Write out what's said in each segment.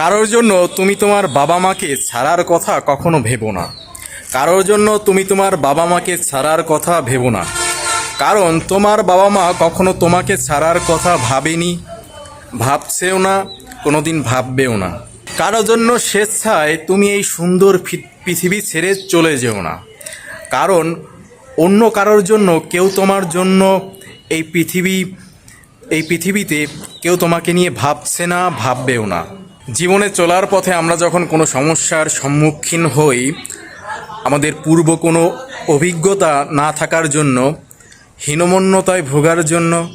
কারোর জন্য তুমি তোমার বাবা মাকে ছাড়ার কথা কখনো ভেবো না। কারোর জন্য তুমি তোমার বাবা মাকে ছাড়ার কথা ভেবো না। কারণ তোমার বাবা মা কখনো তোমাকে ছাড়ার কথা ভাবেনি, ভাবছেও না, কোনোদিন ভাববেও না। কারোর জন্য স্বেচ্ছায় তুমি এই সুন্দর পৃথিবী ছেড়ে চলে যেও না। কারণ অন্য কারোর জন্য কেউ তোমার জন্য এই পৃথিবী, এই পৃথিবীতে কেউ তোমাকে নিয়ে ভাবছে না, ভাববেও না। জীবনে চলার পথে আমরা যখন কোনো সমস্যার সম্মুখীন হই, আমাদের পূর্ব কোনো অভিজ্ঞতা না থাকার জন্য, হীনমন্যতায় ভোগার জন্য,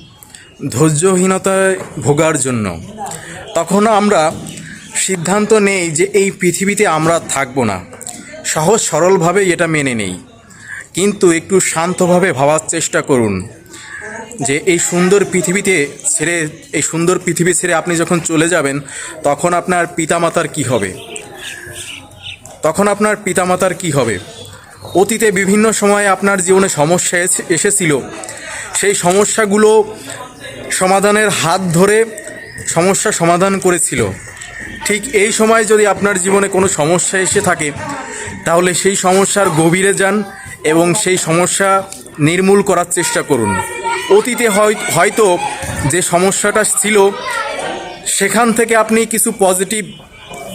ধৈর্যহীনতায় ভোগার জন্য, তখন আমরা সিদ্ধান্ত নেই যে এই পৃথিবীতে আমরা থাকব না। সহজ সরলভাবে এটা মেনে নেই। কিন্তু একটু শান্তভাবে ভাবার চেষ্টা করুন। যে এই সুন্দর পৃথিবীতে ছেড়ে, এই সুন্দর পৃথিবী ছেড়ে আপনি যখন চলে যাবেন, তখন আপনার পিতামাতার কি হবে? তখন আপনার পিতামাতার কি হবে? অতীতে বিভিন্ন সময়ে আপনার জীবনে সমস্যা এসে- এসেছিল। সেই সমস্যাগুলো সমাধানের হাত ধরে সমস্যা সমাধান করেছিল। ঠিক এই সময় যদি আপনার জীবনে কোনো সমস্যা এসে থাকে, তাহলে সেই সমস্যার গভীরে যান এবং সেই সমস্যা নির্মূল করার চেষ্টা করুন। অতীতে হয় হয়তো যে সমস্যাটা ছিল, সেখান থেকে আপনি কিছু পজিটিভ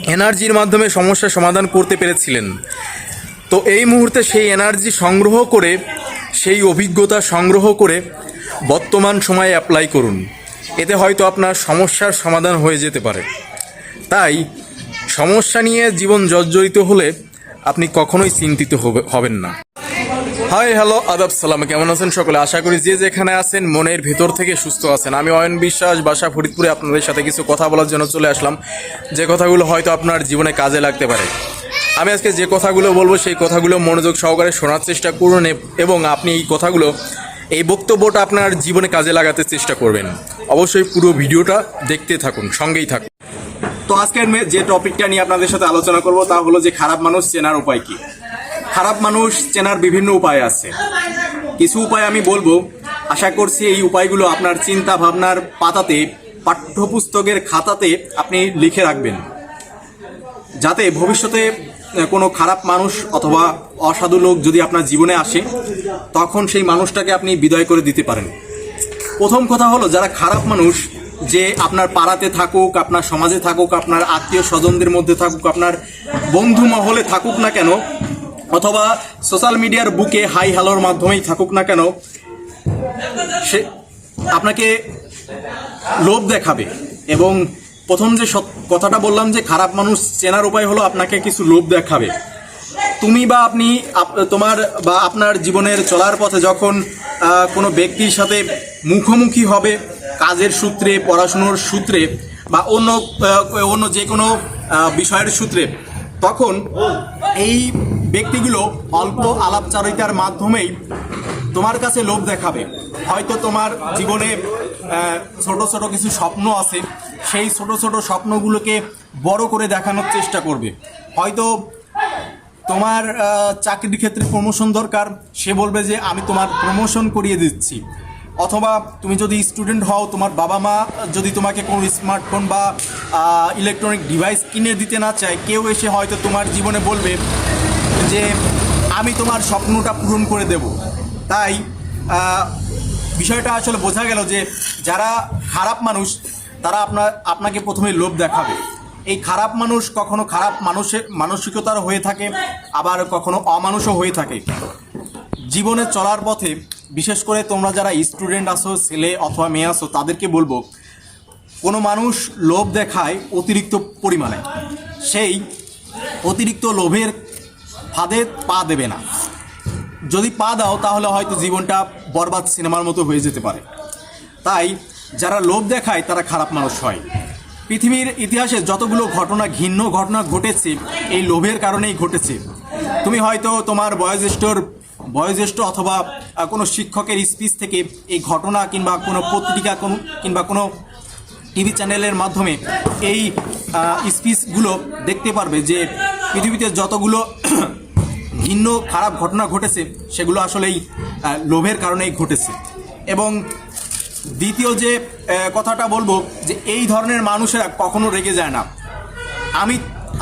এনার্জির মাধ্যমে সমস্যার সমাধান করতে পেরেছিলেন। তো এই মুহূর্তে সেই এনার্জি সংগ্রহ করে, সেই অভিজ্ঞতা সংগ্রহ করে বর্তমান সময়ে অ্যাপ্লাই করুন। এতে হয়তো আপনার সমস্যার সমাধান হয়ে যেতে পারে। তাই সমস্যা নিয়ে জীবন জর্জরিত হলে আপনি কখনোই চিন্তিত হবেন না। হাই হ্যালো আদাব সালাম কেমন আছেন সকলে? আশা করি যে যেখানে আছেন, মনের ভেতর থেকে সুস্থ আছেন। আমি অয়ন বিশ্বাস, বাসা ফরিদপুরে আপনাদের সাথে কিছু কথা বলার জন্য চলে আসলাম। যে কথাগুলো হয়তো আপনার জীবনে কাজে লাগতে পারে। আমি আজকে যে কথাগুলো বলব, সেই কথাগুলো মনোযোগ সহকারে শোনার চেষ্টা করুন এবং আপনি এই কথাগুলো, এই বক্তব্যটা আপনার জীবনে কাজে লাগাতে চেষ্টা করবেন। অবশ্যই পুরো ভিডিওটা দেখতে থাকুন, সঙ্গেই থাকুন। তো আজকের যে টপিকটা নিয়ে আপনাদের সাথে আলোচনা করব, তা হলো যে খারাপ মানুষ চেনার উপায় কি? খারাপ মানুষ চেনার বিভিন্ন উপায় আছে। কিছু উপায় আমি বলব। আশা করছি এই উপায়গুলো আপনার চিন্তা ভাবনার পাতাতে, পাঠ্যপুস্তকের খাতাতে আপনি লিখে রাখবেন। যাতে ভবিষ্যতে কোনো খারাপ মানুষ অথবা অসাধু লোক যদি আপনার জীবনে আসে, তখন সেই মানুষটাকে আপনি বিদায় করে দিতে পারেন। প্রথম কথা হলো, যারা খারাপ মানুষ, যে আপনার পাড়াতে থাকুক, আপনার সমাজে থাকুক, আপনার আত্মীয় স্বজনদের মধ্যে থাকুক, আপনার বন্ধু মহলে থাকুক না কেন অথবা সোশ্যাল মিডিয়ার বুকে হাই হ্যালোর মাধ্যমেই থাকুক না কেন, সে আপনাকে লোভ দেখাবে এবং প্রথম যে কথাটা বললাম যে খারাপ মানুষ চেনার উপায় হলো আপনাকে কিছু লোভ দেখাবে। তুমি বা আপনি আপ- তোমার বা আপনার জীবনের চলার পথে যখন কোনো ব্যক্তির সাথে মুখোমুখি হবে, কাজের সূত্রে, পড়াশুনোর সূত্রে বা অন্য অন্য যে কোনো বিষয়ের সূত্রে, তখন এই ব্যক্তিগুলো অল্প আলাপচারিতার মাধ্যমেই তোমার কাছে লোভ দেখাবে। হয়তো তোমার জীবনে ছোট ছোট কিছু স্বপ্ন আছে, সেই ছোট ছোট স্বপ্নগুলোকে বড় করে দেখানোর চেষ্টা করবে। হয়তো তোমার চাকরির ক্ষেত্রে প্রমোশন দরকার, সে বলবে যে, আমি তোমার প্রমোশন করিয়ে দিচ্ছি। অথবা তুমি যদি স্টুডেন্ট হও, তোমার বাবা মা যদি তোমাকে কোনো স্মার্টফোন বা ইলেকট্রনিক ডিভাইস কিনে দিতে না চায়, কেউ এসে হয়তো তোমার জীবনে বলবে যে আমি তোমার স্বপ্নটা পূরণ করে দেব। তাই বিষয়টা আসলে বোঝা গেল যে যারা খারাপ মানুষ, তারা আপনার, আপনাকে প্রথমে লোভ দেখাবে। এই খারাপ মানুষ কখনো খারাপ মানুষের মানসিকতার হয়ে থাকে, আবার কখনো অমানুষও হয়ে থাকে। জীবনে চলার পথে, বিশেষ করে তোমরা যারা স্টুডেন্ট আসো ছেলে অথবা মেয়ে আসো তাদেরকে বলব, কোনো মানুষ লোভ দেখায় অতিরিক্ত পরিমাণে। সেই অতিরিক্ত লোভের ফাঁদে পা দেবে না। যদি পা দাও, তাহলে হয়তো জীবনটা বরবাদ সিনেমার মতো হয়ে যেতে পারে। তাই যারা লোভ দেখায়, তারা খারাপ মানুষ হয়। পৃথিবীর ইতিহাসে যতগুলো ঘটনা, ঘিন্ন ঘটনা ঘটেছে, এই লোভের কারণেই ঘটেছে। তুমি হয়তো তোমার বয়োজ্যেষ্ঠর, বয়োজ্যেষ্ঠ অথবা কোনো শিক্ষকের স্পিচ থেকে এই ঘটনা কিংবা কোনো পত্রিকা, কোনো, কিংবা কোনো টিভি চ্যানেলের মাধ্যমে এই স্পিচগুলো দেখতে পারবে যে পৃথিবীতে যতগুলো ভিন্ন খারাপ ঘটনা ঘটেছে, সেগুলো আসলেই লোভের কারণেই ঘটেছে। এবং দ্বিতীয় যে কথাটা বলব, যে এই ধরনের মানুষেরা কখনো রেগে যায় না। আমি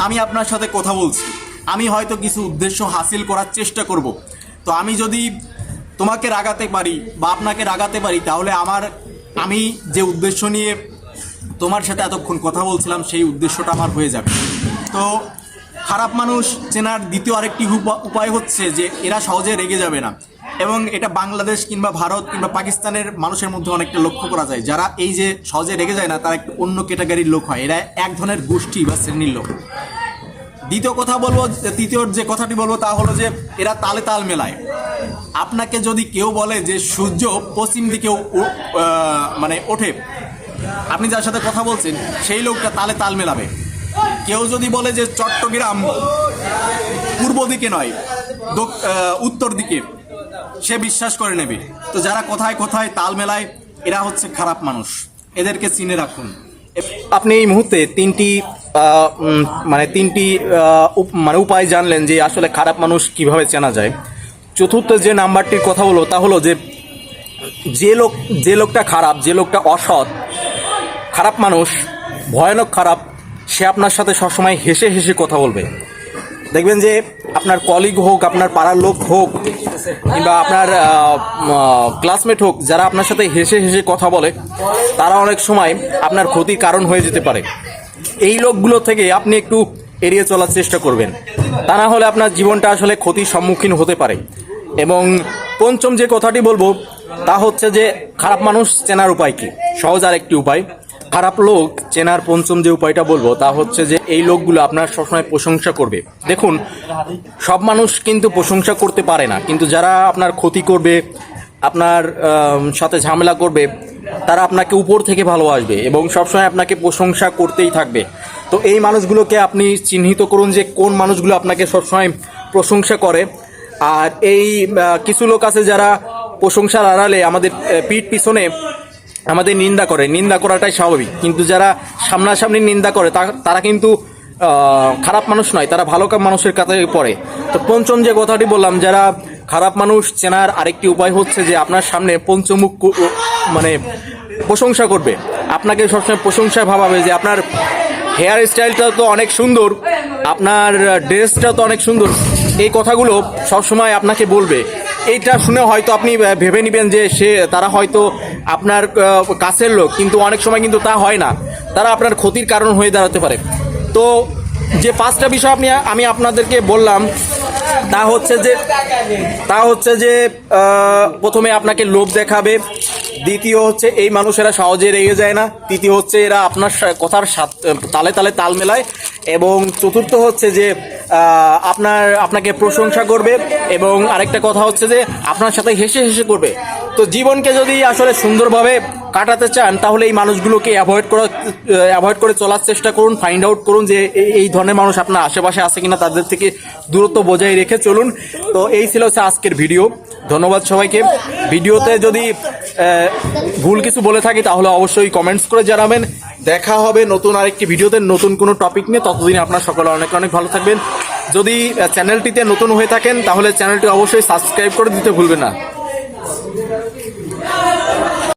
আমি আপনার সাথে কথা বলছি। আমি হয়তো কিছু উদ্দেশ্য হাসিল করার চেষ্টা করব। তো আমি যদি তোমাকে রাগাতে পারি বা আপনাকে রাগাতে পারি, তাহলে আমার, আমি যে উদ্দেশ্য নিয়ে তোমার সাথে এতক্ষণ কথা বলছিলাম, সেই উদ্দেশ্যটা আমার হয়ে যাবে। তো খারাপ মানুষ চেনার দ্বিতীয় আরেকটি উপা- উপায় হচ্ছে যে এরা সহজে রেগে যাবে না। এবং এটা বাংলাদেশ কিংবা ভারত কিংবা পাকিস্তানের মানুষের মধ্যে অনেকটা লক্ষ্য করা যায়। যারা এই যে সহজে রেগে যায় না, তারা একটু অন্য ক্যাটাগরির লোক হয়। এরা এক ধরনের গোষ্ঠী বা শ্রেণির লোক। দ্বিতীয় কথা বলব তৃতীয় যে কথাটি বলব তা হলো যে এরা তালে তাল মেলায়। আপনাকে যদি কেউ বলে যে সূর্য পশ্চিম দিকে মানে ওঠে, আপনি যার সাথে কথা বলছেন, সেই লোকটা তালে তাল মেলাবে। কেউ যদি বলে যে চট্টগ্রাম পূর্ব দিকে নয় উত্তর দিকে, সে বিশ্বাস করে নেবে। তো যারা কোথায় কোথায় তাল মেলায়, এরা হচ্ছে খারাপ মানুষ। এদেরকে চিনে রাখুন। আপনি এই মুহূর্তে তিনটি মানে তিনটি মানে উপায় জানলেন যে আসলে খারাপ মানুষ কীভাবে চেনা যায়। চতুর্থ যে নাম্বারটির কথা হলো, তা হলো যে যে লোক, যে লোকটা খারাপ, যে লোকটা অসৎ, খারাপ মানুষ, ভয়ানক খারাপ সে আপনার সাথে সবসময় হেসে হেসে কথা বলবে। দেখবেন যে আপনার কলিগ হোক, আপনার পাড়ার লোক হোক, কিংবা আপনার ক্লাসমেট হোক, যারা আপনার সাথে হেসে হেসে কথা বলে, তারা অনেক সময় আপনার ক্ষতির কারণ হয়ে যেতে পারে। এই লোকগুলো থেকে আপনি একটু এড়িয়ে চলার চেষ্টা করবেন। তা না হলে আপনার জীবনটা আসলে ক্ষতির সম্মুখীন হতে পারে। এবং পঞ্চম যে কথাটি বলব, তা হচ্ছে যে খারাপ মানুষ চেনার উপায় কি? সহজ আর একটি উপায়। খারাপ লোক চেনার পঞ্চম যে উপায়টা বলব তা হচ্ছে যে এই লোকগুলো আপনার সবসময় প্রশংসা করবে। দেখুন, সব মানুষ কিন্তু প্রশংসা করতে পারে না, কিন্তু যারা আপনার ক্ষতি করবে, আপনার সাথে ঝামেলা করবে, তারা আপনাকে উপর থেকে ভালোবাসবে এবং সবসময় আপনাকে প্রশংসা করতেই থাকবে। তো এই মানুষগুলোকে আপনি চিহ্নিত করুন যে কোন মানুষগুলো আপনাকে সবসময় প্রশংসা করে। আর এই কিছু লোক আছে যারা প্রশংসার আড়ালে আমাদের পিঠ পিছনে আমাদের নিন্দা করে। নিন্দা করাটাই স্বাভাবিক। কিন্তু যারা সামনাসামনি নিন্দা করে তারা কিন্তু খারাপ মানুষ নয়, তারা ভালো মানুষের কাতারে পড়ে। তো পঞ্চম যে কথাটি বললাম, যারা খারাপ মানুষ, চেনার আরেকটি উপায় হচ্ছে যে আপনার সামনে পঞ্চমুখ মানে প্রশংসা করবে। আপনাকে সবসময় প্রশংসায় ভাবাবে যে আপনার হেয়ার স্টাইলটা তো অনেক সুন্দর, আপনার ড্রেসটা তো অনেক সুন্দর। এই কথাগুলো সবসময় আপনাকে বলবে। এইটা শুনে হয়তো আপনি ভেবে নেবেন যে সে, তারা হয়তো আপনার কাছের লোক, কিন্তু অনেক সময় কিন্তু তা হয় না। তারা আপনার ক্ষতির কারণ হয়ে দাঁড়াতে পারে। তো যে পাঁচটা বিষয় আপনি, আমি আপনাদেরকে বললাম, তা হচ্ছে যে, তা হচ্ছে যে প্রথমে আপনাকে লোভ দেখাবে, দ্বিতীয় হচ্ছে এই মানুষেরা সহজে রেগে যায় না, তৃতীয় হচ্ছে এরা আপনার কথার তালে তালে তাল মেলায়। এবং চতুর্থ হচ্ছে যে আপনার, আপনাকে প্রশংসা করবে এবং আরেকটা কথা হচ্ছে যে, আপনার সাথে হেসে হেসে করবে। তো জীবনকে যদি আসলে সুন্দরভাবে কাটাতে চান, তাহলে এই মানুষগুলোকে অ্যাভয়েড করা অ্যাভয়েড করে চলার চেষ্টা করুন ফাইন্ড আউট করুন যে এই- ধরনের মানুষ আপনার আশেপাশে আছে কিনা, তাদের থেকে দূরত্ব বজায় রেখে চলুন। তো এই ছিল হচ্ছে আজকের ভিডিও। ধন্যবাদ সবাইকে। ভিডিওতে যদি ভুল কিছু বলে থাকি, তাহলে অবশ্যই কমেন্টস করে জানাবেন। দেখা হবে নতুন আরেকটি ভিডিওতে, নতুন কোনো টপিক নিয়ে। ততদিন আপনার সকলে অনেক অনেক ভালো থাকবেন। যদি চ্যানেলটিতে নতুন হয়ে থাকেন, তাহলে চ্যানেলটি অবশ্যই সাবস্ক্রাইব করে দিতে ভুলবেন না।